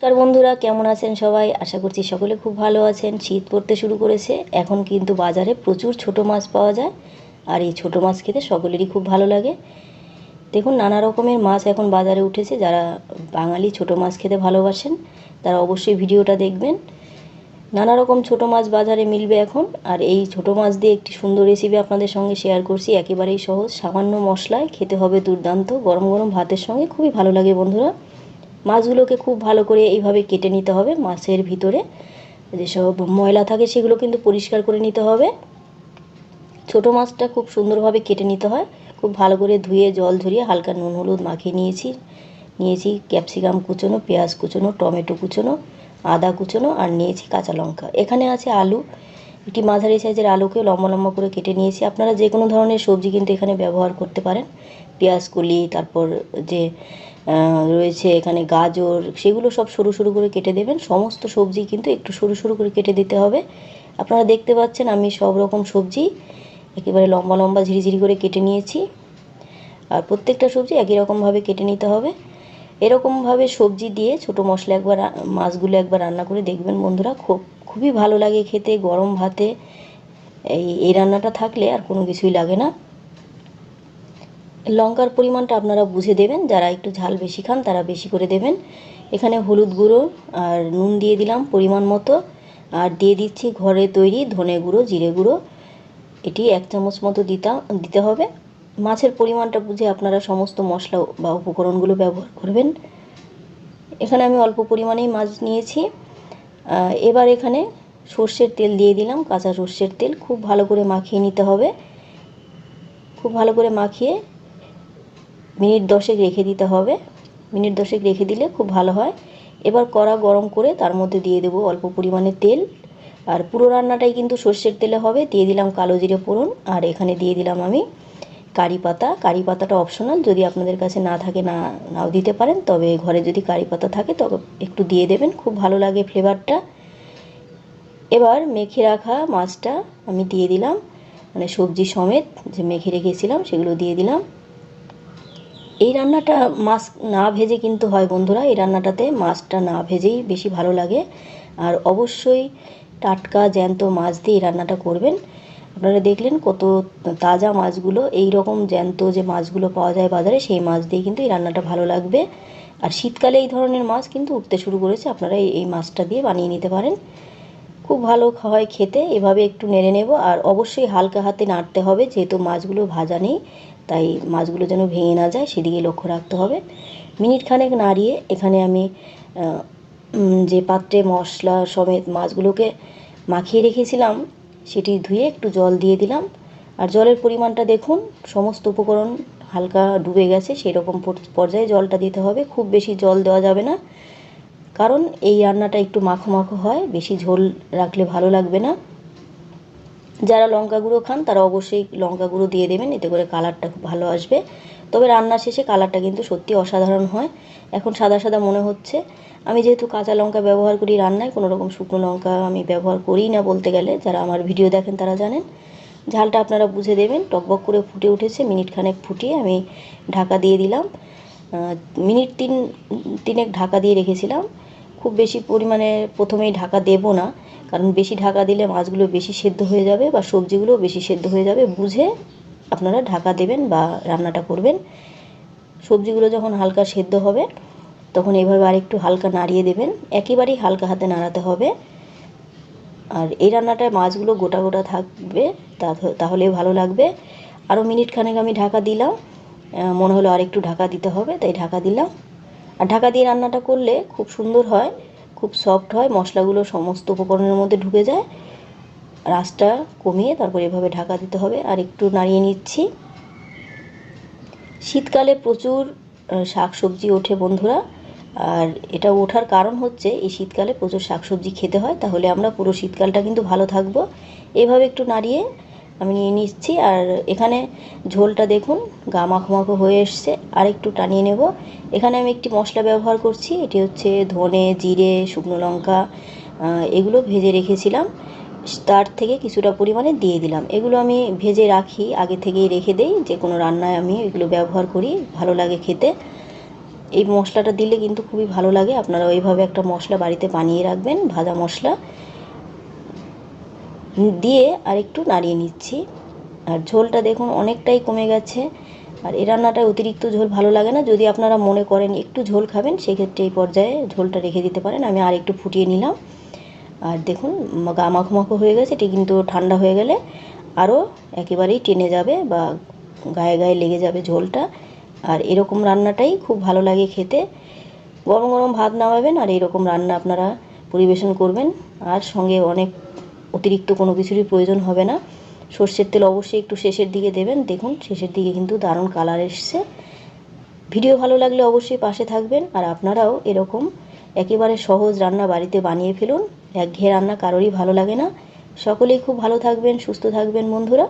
নমস্কার বন্ধুরা, কেমন আছেন সবাই? আশা করছি সকলে খুব ভালো আছেন। শীত পড়তে শুরু করেছে। এখন কিন্তু বাজারে প্রচুর ছোট মাছ পাওয়া যায়। আর এই ছোট মাছ খেতে সকলেরই খুব ভালো লাগে। দেখুন, নানা রকমের মাছ এখন বাজারে উঠেছে। যারা বাঙালি ছোট মাছ খেতে ভালোবাসেন, তারা অবশ্যই ভিডিওটা দেখবেন। নানা রকম ছোট মাছ বাজারে মিলবে এখন। আর এই ছোট মাছ দিয়ে একটি সুন্দর রেসিপি আপনাদের সঙ্গে শেয়ার করছি। একেবারেই সহজ, সামান্য মশলায় খেতে হবে দুর্দান্ত গরম গরম ভাতের সঙ্গে। খুবই ভালো লাগে বন্ধুরা। মাছগুলোকে খুব ভালো করে এইভাবে কেটে নিতে হবে মাছের ভিতরে। যেসব ময়লা থাকে সেগুলো কিন্তু পরিষ্কার করে নিতে হবে। ছোট মাছটা খুব সুন্দরভাবে কেটে নিতে হয়। খুব ভালো করে ধুয়ে জল ঝরিয়ে হালকা নুন, হলুদ মাখিয়ে নিয়েছি। নিয়েছি ক্যাপসিকাম কুচোনো, পেঁয়াজ কুচোনো, টমেটো কুচোনো, আদা কুচোনো আর নিয়েছি কাঁচা লঙ্কা। এখানে আছে আলু। একটি মাঝারি সাইজের আলুকে লম্বা লম্বা করে কেটে নিয়েছি। আপনারা যে কোনো ধরনের সবজি কিন্তু এখানে ব্যবহার করতে পারেন। পেঁয়াজ, কলি, তারপর যে রয়েছে এখানে গাজর, সেগুলো সব সরু সরু করে কেটে দেবেন। সমস্ত সবজি কিন্তু একটু সরু সরু করে কেটে দিতে হবে। আপনারা দেখতে পাচ্ছেন আমি সব রকম সবজি একেবারে লম্বা লম্বা ঝিরিঝিরি করে কেটে নিয়েছি। আর প্রত্যেকটা সবজি একই রকমভাবে কেটে নিতে হবে। এরকমভাবে সবজি দিয়ে ছোট মশলা একবার মাছগুলো একবার রান্না করে দেখবেন বন্ধুরা। খুব, খুবই ভালো লাগে খেতে, গরম ভাতে। এই এই রান্নাটা থাকলে আর কোনো কিছুই লাগে না। লঙ্কার পরিমাণটা আপনারা বুঝে দেবেন, যারা একটু ঝাল বেশি খান তারা বেশি করে দেবেন। এখানে হলুদ গুঁড়ো আর নুন দিয়ে দিলাম পরিমাণ মতো। আর দিয়ে দিচ্ছি ঘরে তৈরি ধনে গুঁড়ো, জিরে গুঁড়ো। এটি এক চামচ মতো দিতা, দিতে হবে। মাছের পরিমাণটা বুঝে আপনারা সমস্ত মশলা বা উপকরণগুলো ব্যবহার করবেন। এখানে আমি অল্প পরিমাণেই মাছ নিয়েছি। এবার এখানে সর্ষের তেল দিয়ে দিলাম, কাঁচা সর্ষের তেল। খুব ভালো করে মাখিয়ে নিতে হবে। খুব ভালো করে মাখিয়ে মিনিট দশেক রেখে দিতে হবে। মিনিট দশেক রেখে দিলে খুব ভালো হয়। এবার কড়া গরম করে তার মধ্যে দিয়ে দেবো অল্প পরিমাণে তেল। আর পুরো রান্নাটাই কিন্তু সর্ষের তেলে হবে। দিয়ে দিলাম কালো জিরে ফোড়ন। আর এখানে দিয়ে দিলাম আমি কারি পাতা। কারি পাতাটা অপশনাল যদি আপনাদের কাছে না থাকে, না, নাও দিতে পারেন। তবে ঘরে যদি কারি পাতা থাকে, তবে একটু দিয়ে দেবেন। খুব ভালো লাগে ফ্লেভারটা এবার মেখে রাখা মাছটা আমি দিয়ে দিলাম। মানে সবজি সমেত যে মেখে রেখেছিলাম, সেগুলো দিয়ে দিলাম। এই রান্নাটা মাছ না ভেজে কিন্তু হয় বন্ধুরা। এই রান্নাটাতে মাছটা না ভেজেই বেশি ভালো লাগে। আর অবশ্যই টাটকা, জ্যান্ত মাছ দিয়ে রান্নাটা করবেন। আপনারা দেখলেন কত তাজা মাছগুলো এই রকম জ্যান্ত যে মাছগুলো পাওয়া যায় বাজারে, সেই মাছ দিয়ে কিন্তু এই রান্নাটা ভালো লাগবে। আর শীতকালে এই ধরনের মাছ কিন্তু উঠতে শুরু করেছে, আপনারা এই মাছটা দিয়ে বানিয়ে নিতে পারেন। খুব ভালো হয় খেতে, এভাবে একটু নেড়ে নেব। আর অবশ্যই হালকা হাতে নাড়তে হবে, যেহেতু মাছগুলো ভাজা নেই, তাই মাছগুলো যেন ভেঙে না যায়, সেদিকে লক্ষ্য রাখতে হবে। মিনিট খানেক নাড়িয়ে, এখানে আমি যে পাত্রে মশলা সমেত মাছগুলোকে মাখিয়ে রেখেছিলাম সেটি ধুয়ে একটু জল দিয়ে দিলাম। আর জলের পরিমাণটা দেখুন, সমস্ত উপকরণ হালকা ডুবে গেছে সেই রকম পর্যায়ে জলটা দিতে হবে। খুব বেশি জল দেওয়া যাবে না, কারণ এই রান্নাটা একটু মাখো মাখো হয়, বেশি ঝোল রাখলে ভালো লাগবে না। যারা লঙ্কা গুঁড়ো খান, তারা অবশ্যই লঙ্কা গুঁড়ো দিয়ে দেবেন, এতে করে কালারটা খুব ভালো আসবে। তবে রান্না শেষে কালারটা কিন্তু সত্যি অসাধারণ হয়। এখন সাদা সাদা মনে হচ্ছে। আমি যেহেতু কাঁচা লঙ্কা ব্যবহার করি রান্নায়, কোনো রকম শুকনো লঙ্কা আমি ব্যবহার করি না বলতে গেলে, যারা আমার ভিডিও দেখেন তারা জানেন। ঝালটা আপনারা বুঝে দেবেন, টকবক করে ফুটে উঠেছে মিনিট খানেক ফুটিয়ে আমি ঢাকা দিয়ে দিলাম। মিনিট তিন, তিনেক ঢাকা দিয়ে রেখেছিলাম। খুব বেশি পরিমাণে প্রথমেই ঢাকা দেব না। কারণ বেশি ঢাকা দিলে মাছগুলো বেশি সেদ্ধ হয়ে যাবে বা সবজিগুলো বেশি সেদ্ধ হয়ে যাবে। বুঝে আপনারা ঢাকা দেবেন বা রান্নাটা করবেন। সবজিগুলো যখন হালকা সেদ্ধ হবে, তখন এইভাবে আরেকটু হালকা নাড়িয়ে দেবেন। একেবারেই হালকা হাতে নাড়াতে হবে। আর এই রান্নাটায় মাছগুলো গোটা গোটা থাকবে তাহলে ভালো লাগবে। আরও মিনিট খানেক আমি ঢাকা দিলাম। মনে হলো আরেকটু ঢাকা দিতে হবে, তাই ঢাকা দিলাম। আর ঢাকা দিয়ে রান্নাটা করলে খুব সুন্দর হয়, খুব সফট হয়, মশলাগুলো সমস্ত উপকরণের মধ্যে ঢুকে যায়। আঁচটা কমিয়ে তারপর এভাবে ঢাকা দিতে হবে। আর একটু নাড়িয়ে নিচ্ছি। শীতকালে প্রচুর শাক সবজি ওঠে বন্ধুরা। আর এটা ওঠার কারণ হচ্ছে এই শীতকালে প্রচুর শাকসবজি খেতে হয়। তাহলে আমরা পুরো শীতকালটা কিন্তু ভালো থাকব। এভাবে একটু নাড়িয়ে আমি নিয়ে নিচ্ছি। আর এখানে ঝোলটা দেখুন, গা মাখো হয়ে এসছে। আর একটু টানিয়ে নেব। এখানে আমি একটি মশলা ব্যবহার করছি। এটি হচ্ছে ধনে, জিরে, শুকনো লঙ্কা এগুলো ভেজে রেখেছিলাম। তার থেকে কিছুটা পরিমাণে দিয়ে দিলাম। এগুলো আমি ভেজে রাখি, আগে থেকেই রেখে দেই। যে কোনো রান্নায় আমি এগুলো ব্যবহার করি, ভালো লাগে খেতে। এই মশলাটা দিলে কিন্তু খুবই ভালো লাগে। আপনারা ওইভাবে একটা মশলা বাড়িতে বানিয়ে রাখবেন, ভাজা মশলা। দিয়ে আর একটু নাড়িয়ে নিচ্ছি। আর ঝোলটা দেখুন অনেকটাই কমে গেছে। আর এ রান্নাটায় অতিরিক্ত ঝোল ভালো লাগে না। যদি আপনারা মনে করেন একটু ঝোল খাবেন, সেক্ষেত্রে এই পর্যায়ে ঝোলটা রেখে দিতে পারেন। আমি আর একটু ফুটিয়ে নিলাম। আর দেখুন গা মাখো হয়ে গেছে। এটি কিন্তু ঠান্ডা হয়ে গেলে আরও একেবারেই টেনে যাবে বা গায়ে গায়ে লেগে যাবে ঝোলটা। আর এরকম রান্নাটাই খুব ভালো লাগে খেতে। গরম গরম ভাত নামাবেন আর এরকম রান্না আপনারা পরিবেশন করবেন। আর সঙ্গে অনেক অতিরিক্ত কোনো কিছুরই প্রয়োজন হবে না। সর্ষের তেল অবশ্যই একটু শেষের দিকে দেবেন। দেখুন, শেষের দিকে কিন্তু দারুণ কালার এসছে। ভিডিও ভালো লাগলে অবশ্যই পাশে থাকবেন আর আপনারাও এরকম একেবারে সহজ রান্না বাড়িতে বানিয়ে ফেলুন। একঘেয়ে রান্না কারোরই ভালো লাগে না। সকলেই খুব ভালো থাকবেন, সুস্থ থাকবেন বন্ধুরা।